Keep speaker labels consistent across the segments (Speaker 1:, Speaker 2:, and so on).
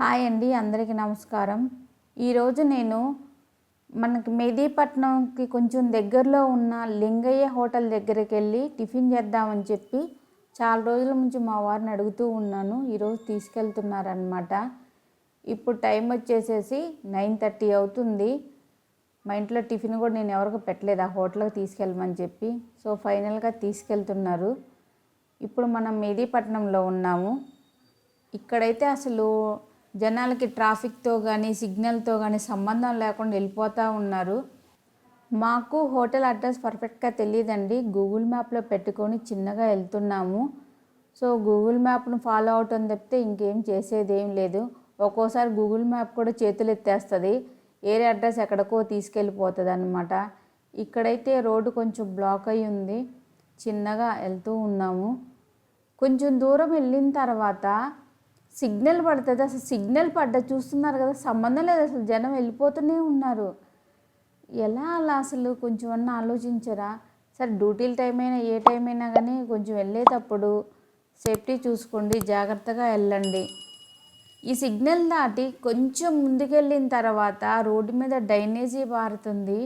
Speaker 1: Hi అండి అందరికీ నమస్కారం. ఈరోజు నేను మనకి మెహదీపట్నంకి కొంచెం దగ్గరలో ఉన్న లింగయ్య హోటల్ దగ్గరికి వెళ్ళి టిఫిన్ చేద్దామని చెప్పి చాలా రోజుల నుంచి మా వారిని అడుగుతూ ఉన్నాను. ఈరోజు తీసుకెళ్తున్నారనమాట ఇప్పుడు టైం వచ్చేసేసి నైన్ థర్టీ అవుతుంది. మా ఇంట్లో టిఫిన్ కూడా నేను ఎవరికి పెట్టలేదు ఆ హోటల్కి తీసుకెళ్ళమని చెప్పి. సో ఫైనల్గా తీసుకెళ్తున్నారు. ఇప్పుడు మనం మెహదీపట్నంలో ఉన్నాము. ఇక్కడైతే అసలు జనాలకి ట్రాఫిక్తో కానీ సిగ్నల్తో కానీ సంబంధం లేకుండా వెళ్ళిపోతూ ఉన్నారు. మాకు హోటల్ అడ్రస్ పర్ఫెక్ట్గా తెలియదండి గూగుల్ మ్యాప్లో పెట్టుకొని చిన్నగా వెళ్తున్నాము. సో గూగుల్ మ్యాప్ను ఫాలో అవటం తప్పితే ఇంకేం చేసేది ఏం లేదు. ఒక్కోసారి గూగుల్ మ్యాప్ కూడా చేతులు ఎత్తేస్తుంది. ఏరే అడ్రస్ ఎక్కడికో తీసుకెళ్ళిపోతుంది అనమాట ఇక్కడైతే రోడ్డు కొంచెం బ్లాక్ అయి ఉంది. చిన్నగా వెళ్తూ ఉన్నాము. కొంచెం దూరం వెళ్ళిన తర్వాత సిగ్నల్ పడుతుంది. అసలు సిగ్నల్ పడ్డ చూస్తున్నారు కదా సంబంధం లేదు అసలు. జనం వెళ్ళిపోతూనే ఉన్నారు. ఎలా అలా అసలు కొంచెం అన్న ఆలోచించరా? సరే డ్యూటీల టైం అయినా ఏ టైం అయినా కానీ కొంచెం వెళ్ళేటప్పుడు సేఫ్టీ చూసుకోండి జాగ్రత్తగా వెళ్ళండి. ఈ సిగ్నల్ దాటి కొంచెం ముందుకెళ్ళిన తర్వాత రోడ్డు మీద డ్రైనేజీ పారుతుంది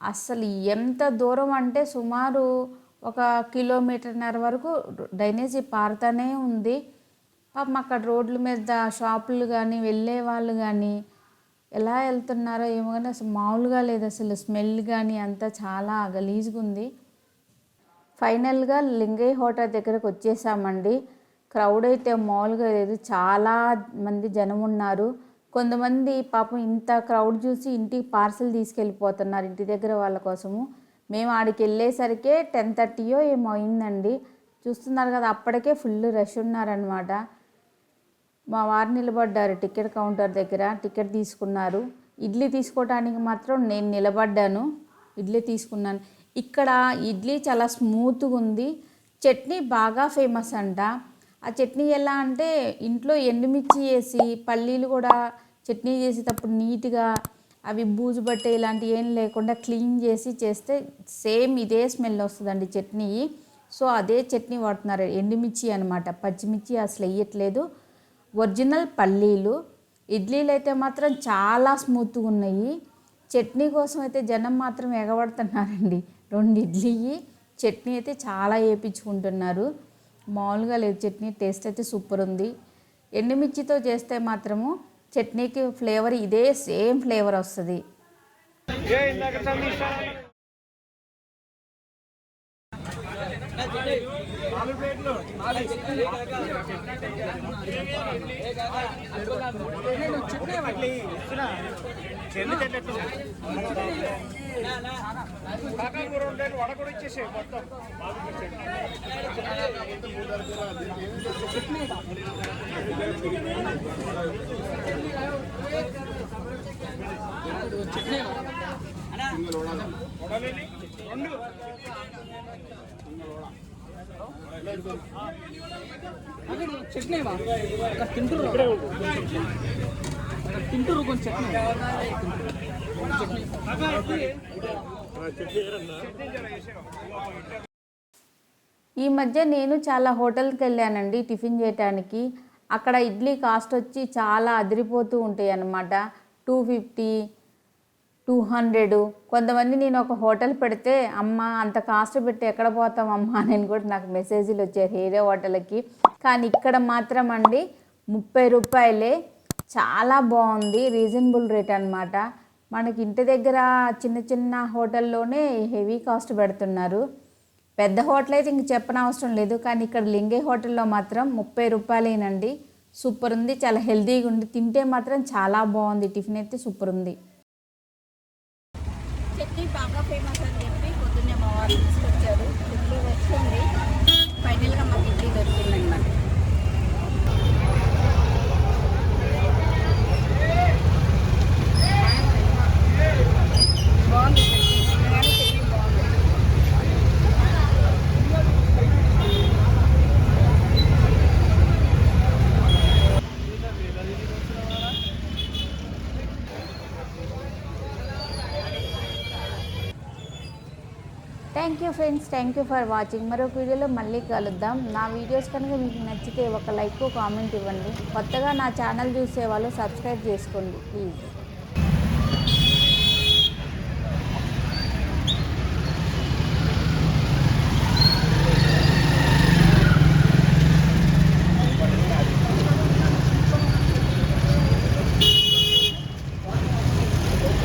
Speaker 1: అసలు ఎంత దూరం అంటే సుమారు ఒక కిలోమీటర్న్నర వరకు డ్రైనేజీ పారుతూనే ఉంది. పాపం అక్కడ రోడ్ల మీద షాపులు కానీ వెళ్ళే వాళ్ళు కానీ ఎలా వెళ్తున్నారో ఏమో కానీ అసలు మామూలుగా లేదు. అసలు స్మెల్ కానీ అంతా చాలా గలీజ్గా ఉంది. ఫైనల్గా లింగయ్య హోటల్ దగ్గరకు వచ్చేసామండి. క్రౌడ్ అయితే మామూలుగా లేదు. చాలా మంది జనం ఉన్నారు. కొంతమంది పాపం ఇంత క్రౌడ్ చూసి ఇంటికి పార్సల్ తీసుకెళ్ళిపోతున్నారు ఇంటి దగ్గర వాళ్ళ కోసము. మేము ఆడికి వెళ్ళేసరికే టెన్ థర్టీయో ఏమో అయిందండి. చూస్తున్నారు కదా అప్పటికే ఫుల్ రష్ ఉన్నారనమాట మా వారు నిలబడ్డారు టికెట్ కౌంటర్ దగ్గర టికెట్ తీసుకున్నారు. ఇడ్లీ తీసుకోవడానికి మాత్రం నేను నిలబడ్డాను ఇడ్లీ తీసుకున్నాను. ఇక్కడ ఇడ్లీ చాలా స్మూత్గా ఉంది. చట్నీ బాగా ఫేమస్ అంట. ఆ చట్నీ ఎలా అంటే ఇంట్లో ఎండుమిర్చి వేసి పల్లీలు కూడా చట్నీ చేసేటప్పుడు నీట్గా అవి బూజు బట్టే ఇలాంటివి ఏం లేకుండా క్లీన్ చేసి చేస్తే సేమ్ ఇదే స్మెల్ వస్తుందండి చట్నీ. సో అదే చట్నీ వాడుతున్నారు. ఎండుమిర్చి అనమాట. పచ్చిమిర్చి అసలు వేయట్లేదు. ఒరిజినల్ పల్లీలు ఇడ్లీలు అయితే మాత్రం చాలా స్మూత్గా ఉన్నాయి. చట్నీ కోసం అయితే జనం మాత్రం ఎగబడుతున్నారండి. రెండు ఇడ్లీ చట్నీ అయితే చాలా వేయించుకుంటున్నారు. మామూలుగా లేదు చట్నీ టేస్ట్ అయితే సూపర్ ఉంది. ఎండుమిర్చితో చేస్తే మాత్రము చట్నీకి ఫ్లేవర్ ఇదే సేమ్ ఫ్లేవర్ వస్తుంది.
Speaker 2: వడ కూడా ఇచ్చేసే మొత్తం
Speaker 3: చట్నీ తింటురు తింటురు కొంచెం చట్నీ
Speaker 1: ఈ మధ్య నేను చాలా హోటల్కి వెళ్ళానండి టిఫిన్ చేయడానికి అక్కడ ఇడ్లీ కాస్ట్ వచ్చి చాలా అదిరిపోతూ ఉంటాయి అన్నమాట టూ ఫిఫ్టీ టూ హండ్రెడ్. కొంతమంది నేను ఒక హోటల్ పెడితే అమ్మ అంత కాస్ట్ పెట్టి ఎక్కడ పోతాం అమ్మ అని కూడా నాకు మెసేజ్లు వచ్చాయి వేరే హోటల్కి. కానీ ఇక్కడ మాత్రం అండి ముప్పై రూపాయలే. చాలా బాగుంది రీజనబుల్ రేట్ అనమాట మనకి ఇంటి దగ్గర చిన్న చిన్న హోటల్లోనే హెవీ కాస్ట్ పెడుతున్నారు. పెద్ద హోటల్ అయితే ఇంక చెప్పనవసరం లేదు కానీ ఇక్కడ లింగే హోటల్లో మాత్రం ముప్పై రూపాయలేనండి. సూపర్ ఉంది చాలా హెల్తీగా ఉంది. తింటే మాత్రం చాలా బాగుంది టిఫిన్ అయితే సూపర్ ఉంది. చట్నీ బాగా ఫేమస్ అని చెప్పి పొద్దున్నే మా వారు తీసుకొచ్చారు. ఇప్పుడు వచ్చింది ఫైనల్గా మాకు ఇడ్లీ దొరికిందన్నమాట బాగుంది చట్నీ చిన్నగానే చట్నీ బాగుంది thank you friends thank you for watching మరొక వీడియోలో మళ్ళీ కలుద్దాం. నా వీడియోస్ కనుక మీకు నచ్చితే ఒక లైక్ కామెంట్ ఇవ్వండి. కొత్తగా నా ఛానల్ చూసే వాళ్ళు సబ్స్క్రైబ్ చేసుకోండి ప్లీజ్